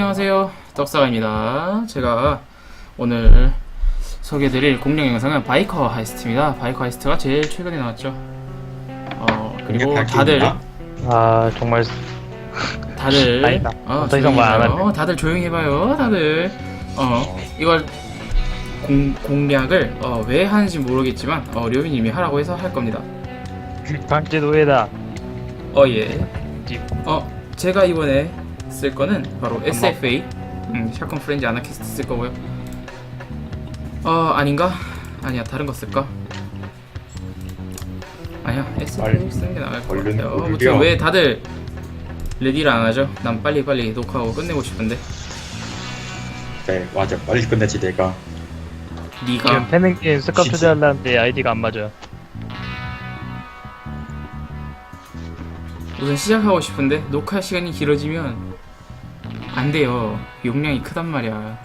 안녕하세요. 떡사가입니다. 제가 오늘 소개해드릴 공룡 영상은 바이커 하이스트입니다. 바이커 하이스트가 제일 최근에 나왔죠. 어 그리고 다들 아 정말 다들 아니다. 어, 더 이상 조용히 말안. 다들 조용히 해봐요. 다들. 어 이걸 공, 공략을 어, 왜 하는지 모르겠지만 어, 료빈님이 하라고 해서 할 겁니다. 강제 노예다. 어예. 어 제가 이번에 쓸 거는 바로 SFA 음, 샷건 프렌즈 아나키스트 쓸 거고요 어 아닌가? 아니야 다른 거 쓸까? 아니야 SFA 얼- 쓰는 게 나을 것 얼른 같아요 오히려. 아무튼 왜 다들 레디를 안 하죠? 난 빨리빨리 녹화하고 끝내고 싶은데 네 맞아 빨리 끝내지 내가 니가 지금 패닉게임 스카 진짜. 투자하려는데 아이디가 안 맞아요. 우선 시작하고 싶은데 녹화 시간이 길어지면 안 돼요 용량이 크단 말이야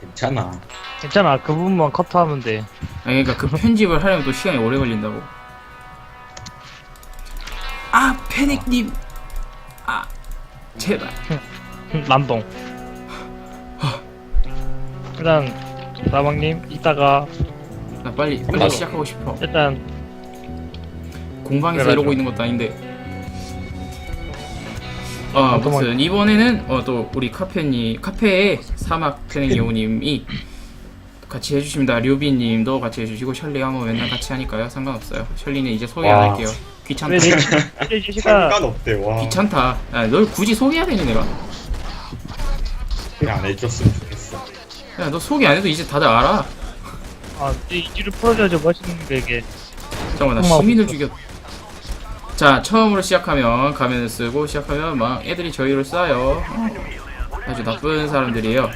괜찮아 괜찮아 그 부분만 커트하면 돼. 아니 그러니까 그 편집을 하려면 또 시간이 오래 걸린다고. 아 패닉님. 아 제발. 남동. 일단 나방님 이따가 나 빨리 빨리 나도. 시작하고 싶어. 일단 공방에서 그래가지고. 이러고 있는 것도 아닌데. 어 어떤 아무튼 이번에는 어 또 우리 카페니 카페에 사막 여우님이 같이 해주십니다. 류비님도 같이 해주시고 셜리하고 맨날 같이 하니까요 상관없어요. 셜리는 이제 소개 안 와. 할게요. 귀찮다. 상관없대 와 귀찮다. 야, 널 굳이 소개해야 되니 내가? 그냥 안 해줬으면 좋겠어 야 너 소개 안 해도 이제 다들 알아. 아내 이지를 풀어줘야지 멋있는 게 이게 잠깐만 나. 시민을 죽여 자 처음으로 시작하면 가면을 쓰고 시작하면 막 애들이 저희를 쏴요. 아주 나쁜 사람들이에요.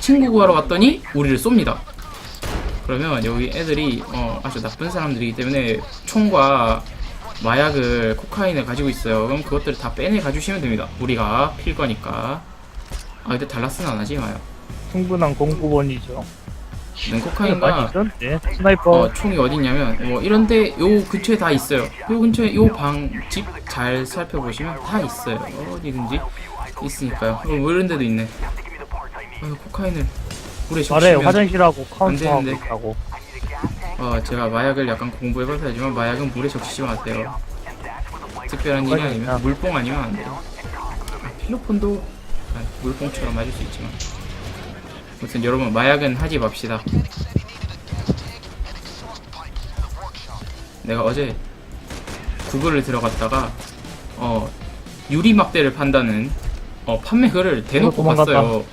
친구 구하러 왔더니 우리를 쏩니다. 그러면 여기 애들이 어, 아주 나쁜 사람들이기 때문에 총과 마약을 코카인을 가지고 있어요. 그럼 그것들을 다 빼내 가주시면 됩니다. 우리가 필 거니까. 아 근데 달라스는 안 하지 마요. 충분한 공구원이죠. 는 많이 코카인과 있었는데 스나이퍼 어, 총이 어딨냐면 뭐 이런데 요 근처에 다 있어요. 요 근처에 요 방 집 잘 살펴보시면 다 있어요. 어디든지 있으니까요. 어, 뭐 이런 데도 있네. 아, 코카인을 물에 말해 적시면 화장실하고 카운터하고 되는데. 있다고. 어, 제가 마약을 약간 공부해봐서 알지만 마약은 물에 적시면 안 돼요. 특별한 일이 아니면 물뽕 아니면 안 돼요. 아, 필로폰도 아, 물뽕처럼 맞을 수 있지만 아 무튼 여러분 마약은 하지 맙시다. 내가 어제 구글을 들어갔다가 어 유리 막대를 판다는 어 판매글을 대놓고 어. 봤어요.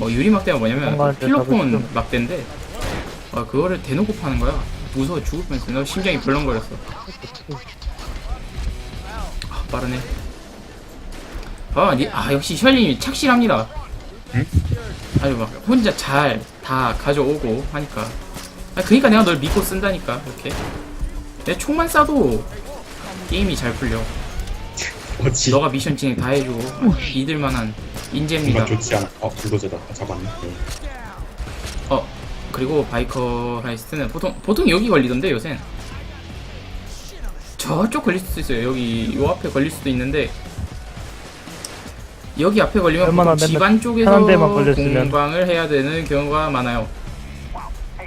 어 유리 막대가 뭐냐면 필로폰 막대인데 어 그거를 대놓고 파는 거야. 무서워 죽을 뻔했어. 나 심장이 벌렁거렸어. 아 빠르네. 아, 니, 아 역시 셜님이 착실합니다. 응? 아주 막 혼자 잘 다 가져오고 하니까. 아 그러니까 내가 널 믿고 쓴다니까 이렇게. 내 총만 쏴도 게임이 잘 풀려. 뭐지 너가 미션 진행 다 해주고 믿을만한 인재입니다. 뭔가 좋지 않아 어 불도저다 아, 잡았네 네. 어 그리고 바이커 하이스트는 보통 보통 여기 걸리던데 요새. 저쪽 걸릴 수도 있어요. 여기 요 앞에 걸릴 수도 있는데 여기 앞에 걸리면 보통 집안 쪽에서. 공방을 해야 되는 경우가 많아요.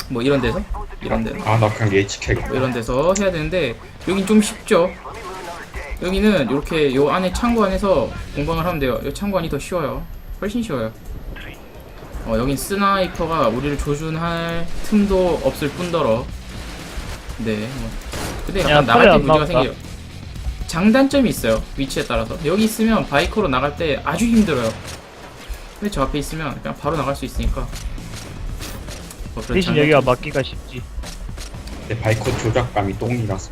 뭐 이런 데서 이런 데서 아나 그냥 예측해야겠다 뭐 이런 데서 해야 되는데 여긴 좀 쉽죠. 여기는 이렇게 요 안에 창고 안에서 공방을 하면 돼요. 이 창고 안이 더 쉬워요. 훨씬 쉬워요. 어, 여긴 스나이퍼가 우리를 조준할 틈도 없을 뿐더러 네. 뭐. 근데 야, 약간 나갈 털이 때안 문제가. 생겨요. 장단점이 있어요. 위치에 따라서. 여기 있으면 바이크로 나갈 때 아주 힘들어요. 근데 저 앞에 있으면 그냥 바로 나갈 수 있으니까. 뭐 그런 대신 장단점이 여기가 막기가 쉽지. 내 바이커 조작감이 똥이라서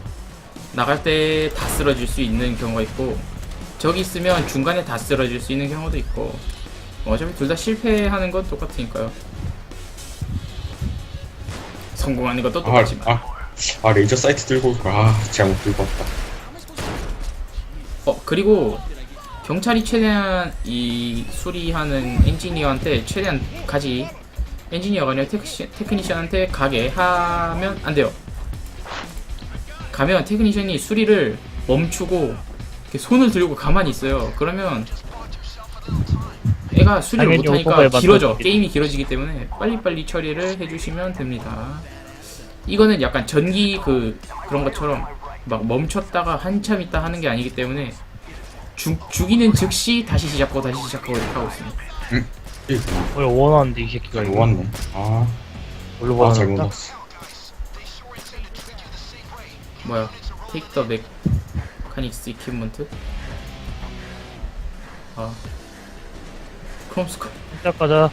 나갈 때 다 쓰러질 수 있는 경우가 있고 저기 있으면 중간에 다 쓰러질 수 있는 경우도 있고 어차피 둘 다 실패하는 건 똑같으니까요 성공하는 것도 똑같지만 아, 아, 아 레이저 사이트 들고 올걸 아 잘못 들고 왔다 어 그리고 경찰이 최대한 이 수리하는 엔지니어한테 최대한 가지 엔지니어가 아니라 테크시, 테크니션한테 가게 하면 안 돼요. 가면 테크니션이 수리를 멈추고 손을 들고 가만히 있어요. 그러면 제가 수리를 못하니까 길어져. 게임이 길어지기 때문에 빨리빨리 처리를 해주시면 됩니다. 이거는 약간 전기 그 그런 것처럼 막 멈췄다가 한참 있다 하는 게 아니기 때문에 죽, 죽이는 즉시 다시 시작하고 다시 시작하고 이렇게 하고 있습니다 있구나. 뭘 원하는데 이 새끼가 잘 이거 모았네. 아, 뭘로 아, 잘 원하는다? 모았어. 뭐야 Take the Mechanics Equipment 아 크롬스코 시작 가자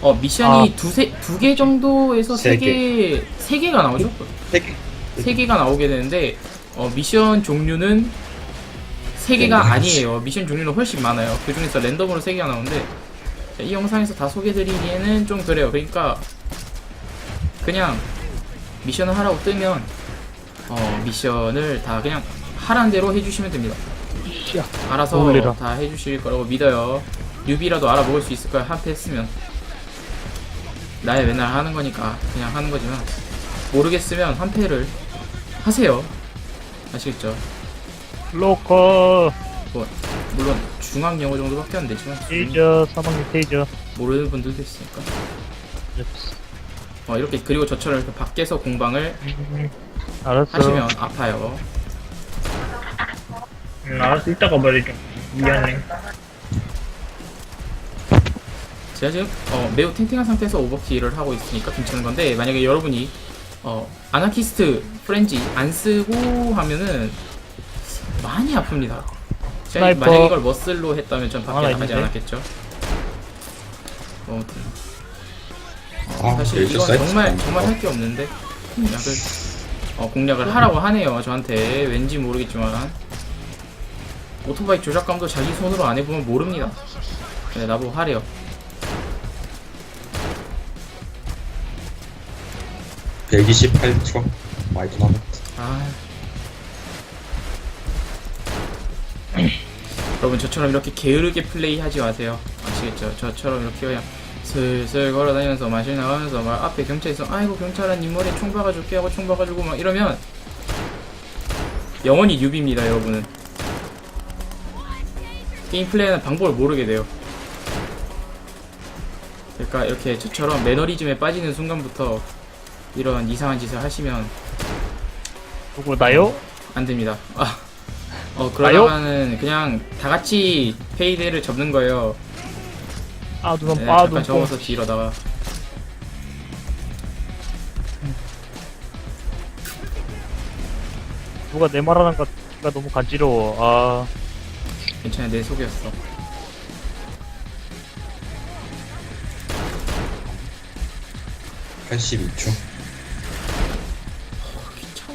어 미션이 아. 두세 두 개 정도에서 세 개. 세개세 개가 나오죠 세 개. 세 개가 나오게 되는데 어, 미션 종류는 세 개가 네, 아니에요. 미션 종류는 훨씬 많아요. 그 중에서 랜덤으로 세 개가 나오는데 자, 이 영상에서 다 소개드리기에는 좀 그래요. 그러니까 그냥 미션을 하라고 뜨면 어, 미션을 다 그냥 하라는 대로 해주시면 됩니다. 알아서 어울리라. 다 해주실 거라고 믿어요. 뉴비라도 알아먹을 수 있을 거야. 한패 했으면 나야 맨날 하는 거니까 그냥 하는 거지만 모르겠으면 한 패를 하세요. 아시겠죠? 로커 뭐 물론 중앙 영어 정도밖에 안 되지만 테이저 사방님 테이저 모르는 분들도 있으니까. 네. 어 이렇게 그리고 저처럼 이렇게 밖에서 공방을 음, 알았어 하시면 아파요. 음, 알았어 이따가 말해줘 미안해 제가 지금 어, 매우 탱탱한 상태에서 오버킬을 하고 있으니까 괜찮은 건데 만약에 여러분이 어, 아나키스트 프렌지 안 쓰고 하면은 많이 아픕니다. 제가 스나이퍼. 만약에 이걸 머슬로 했다면 전 밖에 하나 나가지 있는데? 않았겠죠. 어, 아무튼 아, 사실 이건 정말. 정말 할 게 없는데 공략을 어, 공략을 하라고 하네요 저한테 왠지 모르겠지만 오토바이 조작감도 자기 손으로 안 해보면 모릅니다. 네, 나보고 하래요. 128초. 많이 남았다. 아. 여러분 저처럼 이렇게 게으르게 플레이하지 마세요. 아시겠죠? 저처럼 이렇게 그냥 슬슬 걸어다니면서 마실 나가면서 막 앞에 경찰 있어. 아이고 경찰은 님 머리에 총 박아줄게 하고 총 박아주고 막 이러면 영원히 뉴비입니다, 여러분은. 게임 플레이하는 방법을 모르게 돼요. 그러니까 이렇게 저처럼 매너리즘에 빠지는 순간부터 이런 이상한 짓을 하시면 누구 나요? 안 됩니다. 아, 어 그러다가는 그냥 다 같이 페이데이를 접는 거예요. 아 누나 네, 아 잠깐 누나 접어서 뒤로다가 누가 내 말하는 거가 너무 간지러워 아 괜찮아 내 속이었어. 초 82초.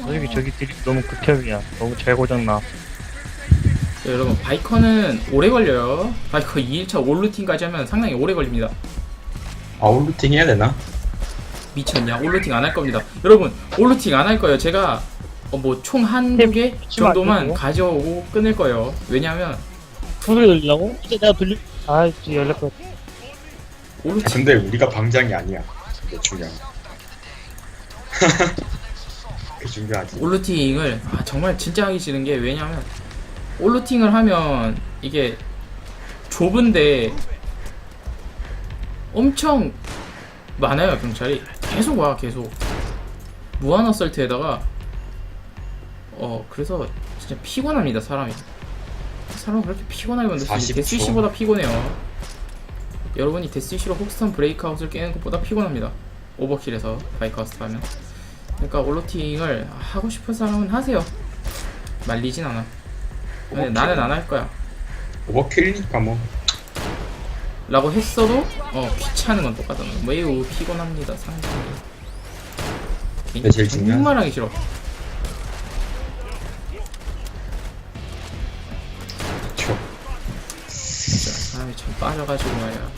솔직히 저기 들이 너무 극혐이야 너무 잘 고장나 자, 여러분 바이커는 오래 걸려요. 바이커 2일차 올루팅까지 하면 상당히 오래 걸립니다. 아웃루팅 해야 되나? 미쳤냐? 올루팅 안 할 겁니다. 여러분 올루팅 안 할 거예요. 제가 어, 뭐총 한두 개 치면 안 정도만 되고. 가져오고 끊을 거예요. 왜냐하면 소리 들리려고? 이제 내가 들리 아 이제 연락 거 올루팅 근데 우리가 방장이 아니야. 그게 중요한 거. 그 중요하지. 올루팅을 아, 정말 진짜 하기 싫은 게 왜냐면 올루팅을 하면 이게 좁은데 엄청 많아요 경찰이. 계속 와 계속. 무한 어설트에다가 어 그래서 진짜 피곤합니다 사람이. 사람 그렇게 피곤하게 만들 수 40초. 있는 데스위시보다 피곤해요. 여러분이 데스위시로 혹스턴 브레이크아웃을 깨는 것보다 피곤합니다. 오버킬에서 바이크아웃 하면 그러니까 올로팅을 하고 싶은 사람은 하세요. 말리진 않아. 근데 오버킬. 나는 안 할 거야. 오버킬이니까 뭐. 라고 했어도 어 귀찮은 건 똑같아. 매우 피곤합니다. 상당히. 근데 제일 중요한- 정말 하기 싫어. 초. 진짜 사람이 참 빠져가지고 말이야.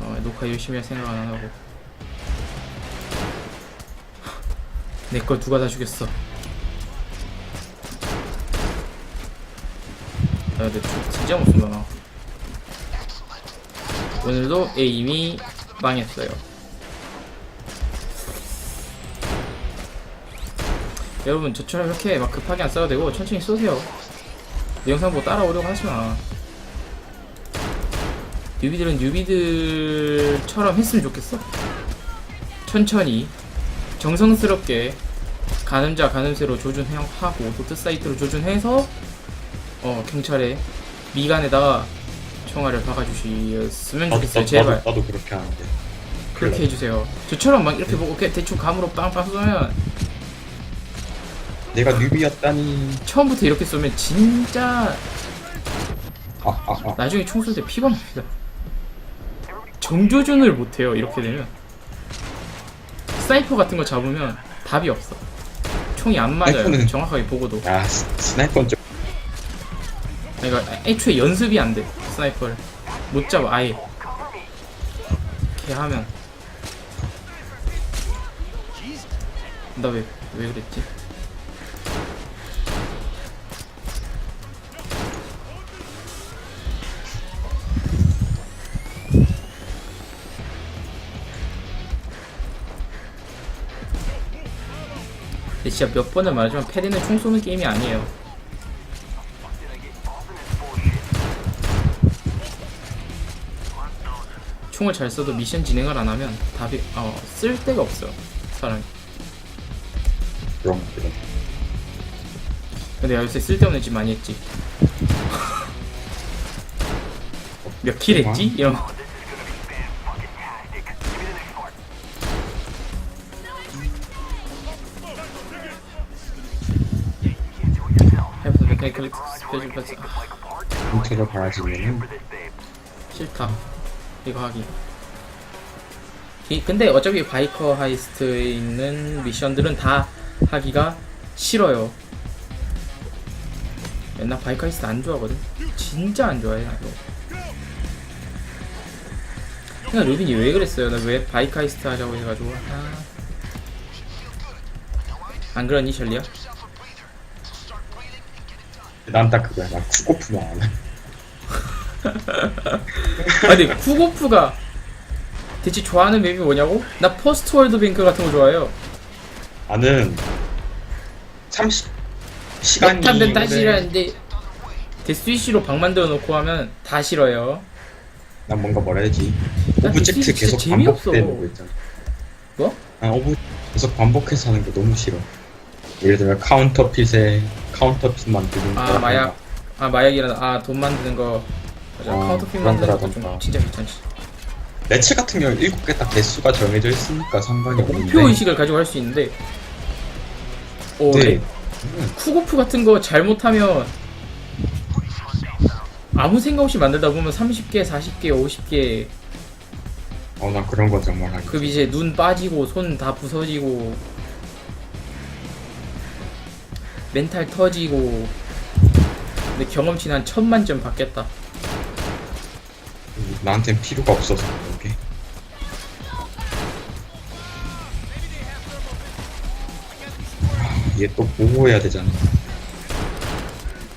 어, 녹화 열심히 할 생각 안 하고. 내 걸 누가 다 죽였어. 아, 근데 진- 진짜 못 쏜다 나. 오늘도 에임이 망했어요. 여러분 저처럼 이렇게 막 급하게 안 써도 되고 천천히 쏘세요. 내 영상 보고 따라오려고 하지 마. 뉴비들은 뉴비들처럼 했으면 좋겠어. 천천히 정성스럽게 가늠자 가늠새로 조준하고 도트 사이트로 조준해서 어 경찰에 미간에다가 총알을 박아주셨으면 나도, 좋겠어요. 제발 나도, 나도 그렇게 하는데. 그렇게 해주세요. 저처럼 막 이렇게 보고 이렇게 대충 감으로 빵빵 쏘면 내가 뉴비였다니. 처음부터 이렇게 쏘면 진짜 아, 아, 아. 나중에 총 쏠 때 피곤합니다. 정조준을 못해요. 이렇게 되면 스나이퍼 같은 거 잡으면 답이 없어. 총이 안 맞아요. 스나이퍼는- 정확하게 보고도. 야, 스- 스나이퍼는 좀. 그러니까 애초에 연습이 안 돼. 스나이퍼를 못 잡아 아예. 이렇게 하면 나 왜 왜 그랬지? 근데 진짜 몇 번을 말하지만 패드는 총 쏘는 게임이 아니에요. 총을 잘 써도 미션 진행을 안 하면 답이 어, 쓸 데가 없어요. 사람이. 그럼, 그럼. 근데 내가 요새 쓸데없는 짓 많이 했지. 몇 킬 했지? 이런 거. 아, 바라지면은. 싫다 이거 하기 이- 근데 어차피 바이커 하이스트에 있는 미션들은 다 하기가 싫어요 나 바이커 하이스트 안 좋아하거든 진짜 안 좋아해 나도 그냥 루빈이 왜 그랬어요 나 왜 바이커 하이스트 하자고 해가지고 아. 안 그러니 셜리야? 난 딱 그거야. 난안 해. 아 근데 쿠고프가 대체 좋아하는 맵이 뭐냐고? 나 퍼스트 월드 뱅크 같은 거 좋아해요 나는 30 시간이 못하면 다 싫어하는데 데스위시로 방 만들어 놓고 하면 다 싫어요 난 뭔가 뭐라 해야지 난 오브젝트 진짜 계속 재미없어. 반복되는 거 있잖아 뭐? 난 오브 계속 반복해서 하는 거 너무 싫어 예를 들면 카운터핏에 카운터핏 만드는 아. 마약. 아 마약이라 아돈 만드는 거 맞아 어, 카운터핏 그런 만드는 거 거라던가. 좀 진짜 귀찮지 매체 같은 경우는 7개 딱 개수가 정해져 있으니까 상관이 없는데 목표 의식을 가지고 할 수 있는데 오 네. 네. 음, 쿠고프 같은 거 잘못하면 아무 생각 없이 만들다 보면 30개, 40개, 50개 어, 난 그런 거 정말 하기 그 이제 눈 빠지고 손 다 부서지고 멘탈 터지고 근데 경험치는 한 천만 점 받겠다 나한텐 필요가 없어서 그런 게얘 또 보호해야 되잖아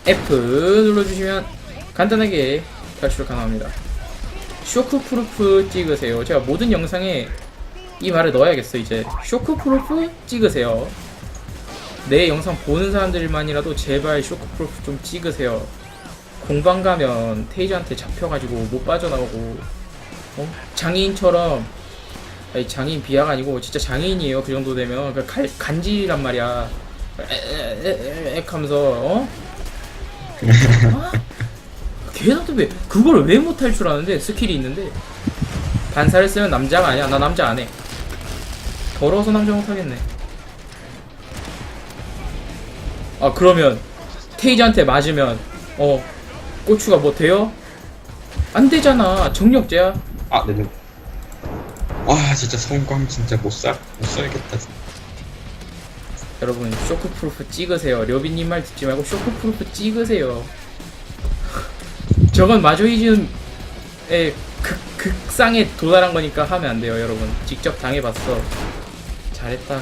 F 눌러주시면 간단하게 탈출 가능합니다. 쇼크 프루프 찍으세요. 제가 모든 영상에 이 말을 넣어야겠어 이제. 쇼크 프루프 찍으세요. 내 영상 보는 사람들만이라도 제발 쇼크 프루프 좀 찍으세요. 공방 가면 테이저한테 잡혀가지고 못 빠져나오고 어? 장애인처럼 아니 장애인 비하가 아니고 진짜 장애인이에요 그 정도 되면 그 갈, 간질이란 말이야 에에에에 하면서 어? 걔한테 왜 그걸 왜못 탈출하는데 스킬이 있는데 반사를 쓰면 남자가 아니야 나 남자 안해 더러워서 남자 못하겠네 아 그러면 테이저한테 맞으면 어 고추가 뭐 돼요? 안 되잖아 정력제야 아, 내 눈. 아, 진짜 성광 진짜 못 사, 못 써야겠다. 진짜. 여러분 쇼크 프루프 찍으세요 려비님 말 듣지 말고 쇼크 프루프 찍으세요 저건 마조이즘의 극, 극상에 도달한 거니까 하면 안 돼요 여러분 직접 당해봤어 잘했다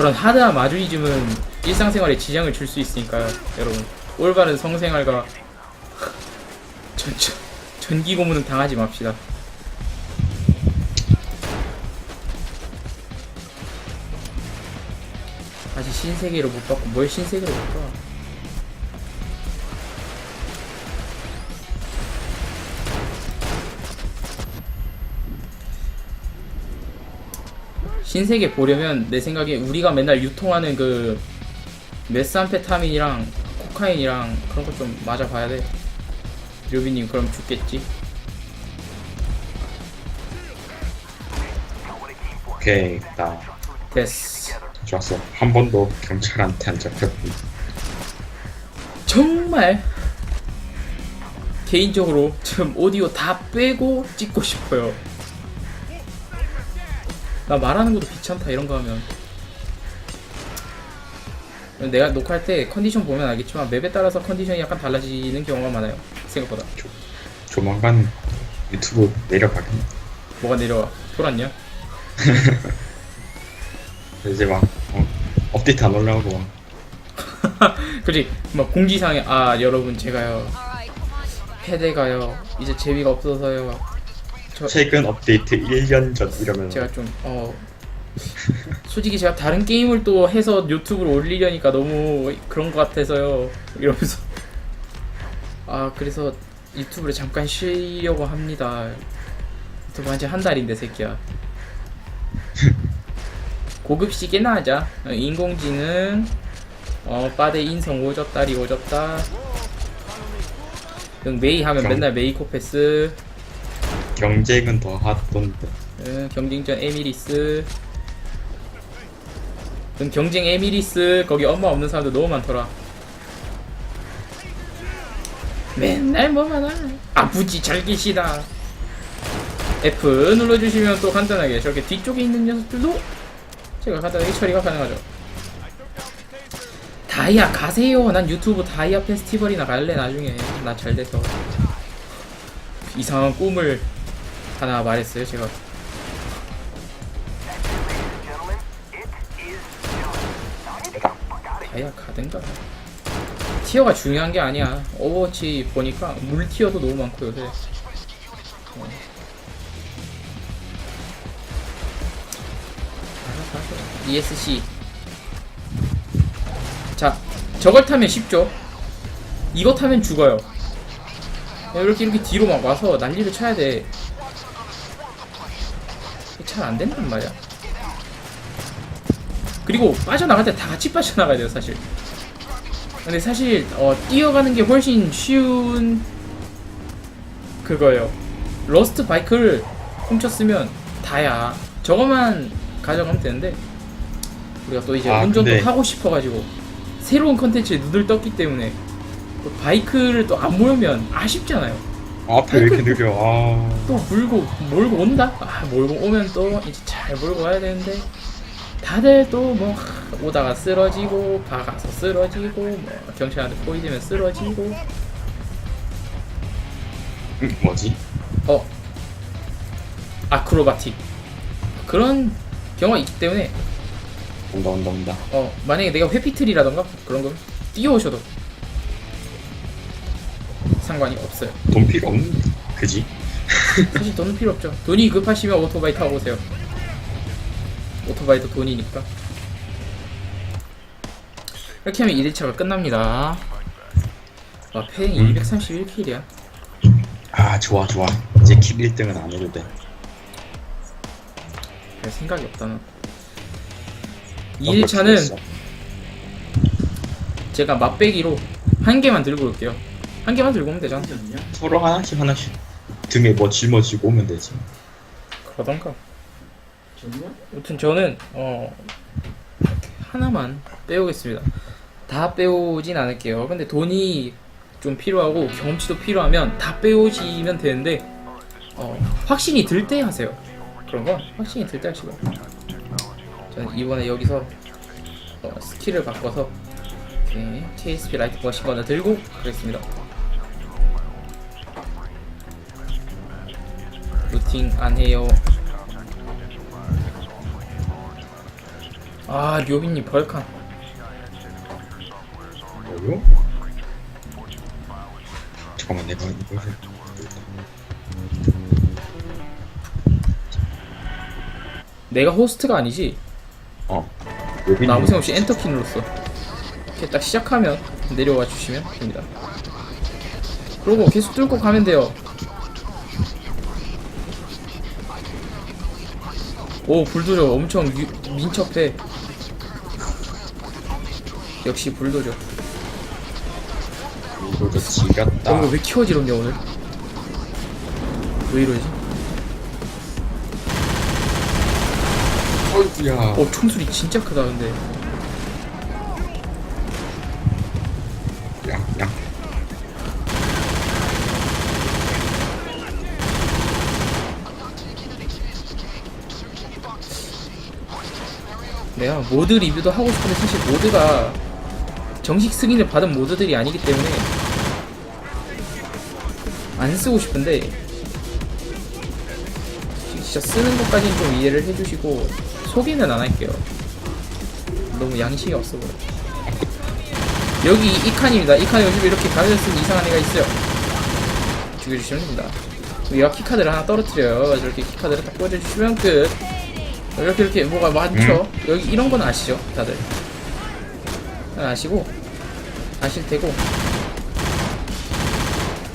저런 하드한 마조이즘은 일상생활에 지장을 줄 수 있으니까요 여러분 올바른 성생활과 전, 전, 전기 고문은 당하지 맙시다 아직 신세계를 못 받고 뭘 신세계를 못 봐. 신세계 보려면 내 생각에 우리가 맨날 유통하는 그 메스암페타민이랑 코카인이랑 그런 거 좀 맞아봐야 돼. 류비님 그럼 죽겠지? 오케이 나 됐어. 좋았어 한 번도 경찰한테 안 잡혔고 정말 개인적으로 지금 오디오 다 빼고 찍고 싶어요. 나 말하는 것도 귀찮다 이런 거 하면. 내가 녹화할 때 컨디션 보면 알겠지만 맵에 따라서 컨디션이 약간 달라지는 경우가 많아요. 생각보다. 조만간 유튜브 내려가겠네 뭐가 내려와? 돌았냐? 이제 막 어, 업데이트 안 올라오고 막 그지? 막 공지사항에 아 여러분 제가요 패대가요 이제 재미가 없어서요. 저 최근 업데이트 1년 전 이러면 제가 좀 어 솔직히 제가 다른 게임을 또 해서 유튜브로 올리려니까 너무 그런 것 같아서요. 이러면서. 아 그래서 유튜브를 잠깐 쉬려고 합니다. 유튜브 한지 한 달인데 새끼야. 고급 시계나 하자. 어, 인공지능 어 빠데 인성 오졌다리 오졌다. 응, 메이 하면 경- 맨날 메이 코패스 경쟁은 더 핫던데. 응, 경쟁전 에미리스. 응, 경쟁 에미리스. 거기 엄마 없는 사람들 너무 많더라. 맨날 뭐만 하네 아부지 잘 계시다. F 눌러주시면 또 간단하게 저렇게 뒤쪽에 있는 녀석들도 제가 간단하게 처리가 가능하죠. 다이아 가세요. 난 유튜브 다이아 페스티벌이나 갈래 나중에. 나 잘 돼서. 이상한 꿈을 하나 말했어요 제가. 다이아 가든가? 티어가 중요한 게 아니야. 오버워치 보니까 물 티어도 너무 많고 요새. 어. ESC 자 저걸 타면 쉽죠? 이거 타면 죽어요. 이렇게 이렇게 뒤로 막 와서 난리를 쳐야 돼 잘 안 된단 말이야. 그리고 빠져나갈 때 다 같이 빠져나가야 돼요 사실. 근데 사실 어, 뛰어가는 게 훨씬 쉬운 그거예요. 러스트 바이크를 훔쳤으면 다야. 저거만 가져가면 되는데 우리가 또 이제 아, 운전도 근데- 하고 싶어가지고 새로운 컨텐츠에 눈을 떴기 때문에 또 바이크를 또 안 모으면 아쉽잖아요. 아, 앞에 왜 이렇게 느려? 아. 또 몰고 몰고 온다? 아 몰고 오면 또 이제 잘 몰고 와야 되는데. 다들 또 뭐 오다가 쓰러지고 박아서 쓰러지고 뭐 경찰한테 포위되면 쓰러지고. 음, 뭐지? 어. 아크로바틱. 그런 경우가 있기 때문에. 온다 온다 온다. 어 만약에 내가 회피틀이라던가? 그런 거? 뛰어오셔도 상관이 없어요 돈 필요 없는데 그지? 사실 돈은 필요 없죠. 돈이 급하시면 오토바이 타고 오세요. 오토바이도 돈이니까. 이렇게 하면 1일차가 끝납니다. 와, 페잉 음. 231킬이야. 아 좋아 좋아 이제 킬 1등은 안 해도 돼 별 생각이 없다, 나. 어, 2일차는 제가 맛배기로 한 개만 들고 올게요. 한 개만 들고 오면 되잖아. 서로 하나씩 하나씩 등에 뭐 짊어지고 오면 되지 그러던가. 아무튼 저는 어 하나만 빼오겠습니다. 다 빼오진 않을게요. 근데 돈이 좀 필요하고 경험치도 필요하면 다 빼오시면 되는데 어 확신이 들 때 하세요. 그런 거 확신이 들 때 하시고. 저는 이번에 여기서 어, 스킬을 바꿔서 이렇게 TSP 라이트 머신건을 들고 가겠습니다. 루팅 안 해요. 아 료빈님 벌칸. 뭐요? 잠깐만 내가 이걸 내가 호스트가 아니지? 어 로빈 아무 생각 없이 엔터 키 눌렀어 이렇게 딱 시작하면 내려와 주시면 됩니다. 그리고 계속 뚫고 가면 돼요 오 불도저 엄청 유- 민첩해 역시 불도저. 이거 지갔다. 어, 이거 왜 키워지럽냐 오늘? 왜 이러지? 어이구야. 어 총소리 진짜 크다 근데 내가 모드 리뷰도 하고 싶은데 사실 모드가 정식 승인을 받은 모드들이 아니기 때문에 안 쓰고 싶은데 진짜 쓰는 것까지는 좀 이해를 해주시고 소개는 안 할게요. 너무 양심이 없어 보여. 여기 이 칸입니다. 이 칸에 요즘 이렇게 가면을 쓴 이상한 애가 있어요. 죽여주시면 됩니다. 얘가 키카드를 하나 떨어뜨려요. 이렇게 키카드를 딱 꽂아주시면 끝 이렇게 이렇게 뭐가 많죠? 여기 이런 건 아시죠? 다들. 아시고. 아실 테고.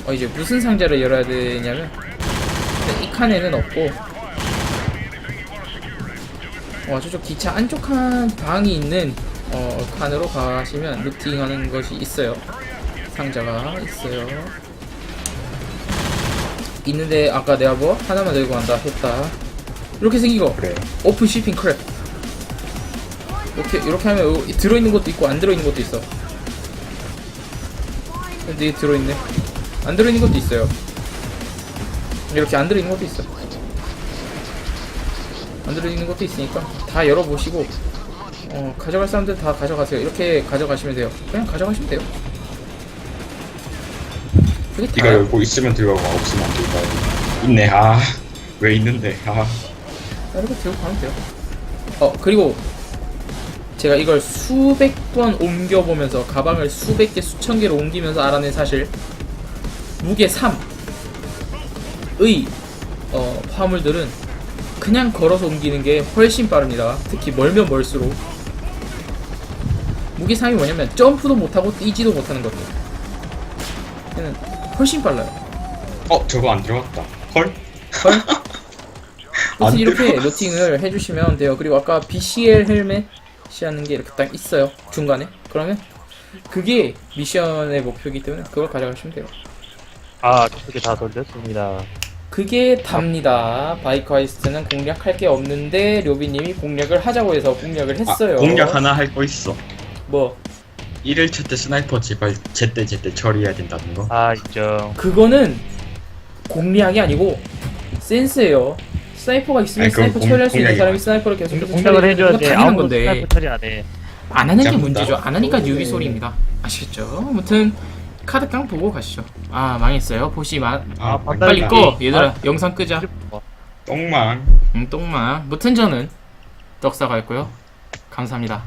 어 이제 무슨 상자를 열어야 되냐면 이 칸에는 없고. 어 저쪽 기차 안쪽 칸 방이 있는 어 칸으로 가시면 루팅하는 것이 있어요. 상자가 있어요. 있는데 아까 내가 뭐 하나만 들고 간다 했다 이렇게 생긴 거. 그래. 오픈 shipping crap 이렇게 이렇게 하면 요- 들어있는 것도 있고 안 들어있는 것도 있어. 근데 이게 들어있네. 안 들어있는 것도 있어요. 이렇게 안 들어있는 것도 있어. 안 들어있는 것도 있으니까 다 열어보시고 어 가져갈 사람들 다 가져가세요. 이렇게 가져가시면 돼요. 그냥 가져가시면 돼요. 그게 네가 다야 열고 있으면 들어가고 없으면 안 들어가고. 있네. 아 왜 있는데? 아 이렇게 들고 가면 돼요. 어 그리고 제가 이걸 수백 번 옮겨보면서 가방을 수백 개 수천 개로 옮기면서 알아낸 사실 무게 3의 어, 화물들은 그냥 걸어서 옮기는 게 훨씬 빠릅니다. 특히 멀면 멀수록 무게 3이 뭐냐면 점프도 못하고 뛰지도 못하는 것들 얘는 훨씬 빨라요. 어 저거 안 들어갔다 헐? 헐? 안 아무튼 이렇게. 로팅을 해주시면 돼요. 그리고 아까 BCL 헬멧 하는 게 이렇게 딱 있어요. 중간에. 그러면 그게 미션의 목표이기 때문에 그걸 가져가시면 돼요. 아 저렇게 다 돌렸습니다 그게 답니다. 바이크 하이스트는 공략할 게 없는데 료비님이 공략을 하자고 해서 공략을 했어요. 아, 공략 하나 할 거 있어 뭐 1일차 때 스나이퍼 제발 제때 제때 처리해야 된다는 거아 인정 그거는 공략이 아니고 센스예요. 스나이퍼가 있으면 아니, 그건 공- 처리할 수 있는 공략이 사람이. 스나이퍼를 계속 공- 공략을 해줘야 돼 당연한 아무도 건데. 스나이퍼 처리 안 해 안 하는 게. 문제죠. 안 하니까 네. 뉴비 소리입니다. 아시겠죠? 아무튼 카드 깡 보고 가시죠. 아 망했어요. 보시만 아 빨리 맞다. 꺼 얘들아 영상 끄자. 어, 똥망 응 똥만. 무튼 저는 떡사가였고요. 감사합니다.